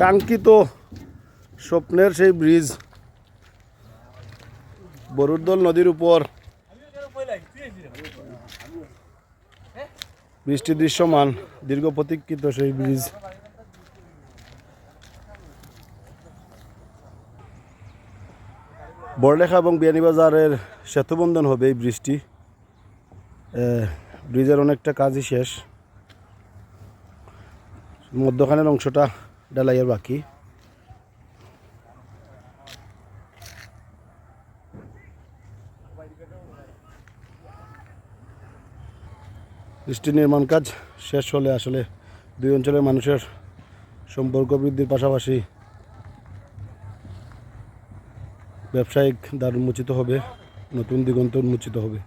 কাঙ্ক্ষিত স্বপ্নের সেই ব্রিজ বরুদ্দল নদীর উপর। বৃষ্টি দৃশ্যমান, দীর্ঘ প্রতীক্ষিত সেই ব্রিজ। বড়লেখা এবং বিয়ানীবাজারের সেতুবন্ধন হবে এই বৃষ্টি ব্রিজের অনেকটা কাজই শেষ। মধ্যখানের অংশটা ডালাইয়ের বাকি ব্রিজটির নির্মাণ কাজ শেষ হলে আসলে দুই অঞ্চলের মানুষের সম্পর্ক বৃদ্ধির পাশাপাশি ব্যবসায়িক দ্বার উন্মোচিত হবে, নতুন দিগন্ত উন্মোচিত হবে।